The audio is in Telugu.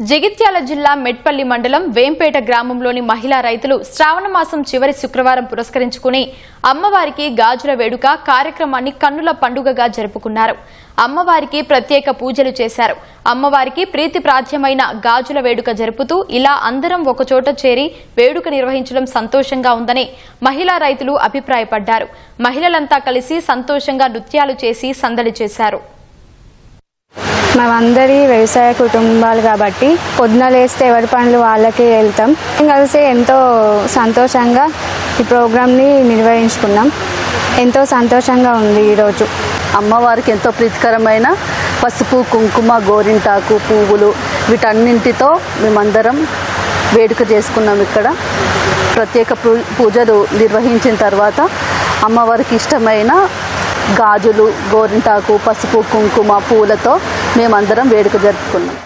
జగిత్యాల జిల్లా మెట్పల్లి మండలం వేంపేట గ్రామంలోని మహిళా రైతులు శ్రావణ మాసం చివరి శుక్రవారం పురస్కరించుకుని అమ్మవారికి గాజుల వేడుక కార్యక్రమాన్ని కన్నుల పండుగగా జరుపుకున్నారు. అమ్మవారికి ప్రత్యేక పూజలు చేశారు. అమ్మవారికి ప్రీతి ప్రాధ్యమైన గాజుల వేడుక జరుపుతూ ఇలా అందరం ఒకచోట చేరి వేడుక నిర్వహించడం సంతోషంగా ఉందని మహిళా రైతులు అభిప్రాయపడ్డారు. మహిళలంతా కలిసి సంతోషంగా నృత్యాలు చేసి సందడి చేశారు. మేమందరి వ్యవసాయ కుటుంబాలు కాబట్టి పొద్దున లేస్తే ఎవరి పనులు వాళ్ళకి వెళ్తాం. మేము కలిసి ఎంతో సంతోషంగా ఈ ప్రోగ్రామ్ని నిర్వహించుకున్నాం. ఎంతో సంతోషంగా ఉంది ఈరోజు అమ్మవారికి ఎంతో ప్రీతికరమైన పసుపు కుంకుమ గోరింటాకు పువ్వులు వీటన్నింటితో మేమందరం వేడుక చేసుకున్నాం ఇక్కడ. ప్రత్యేక పూ- పూజలు నిర్వహించిన తర్వాత అమ్మవారికి ఇష్టమైన గాజులు గోరింటాకు పసుపు కుంకుమ పూలతో మేమందరం వేడుక జరుపుకున్నాం.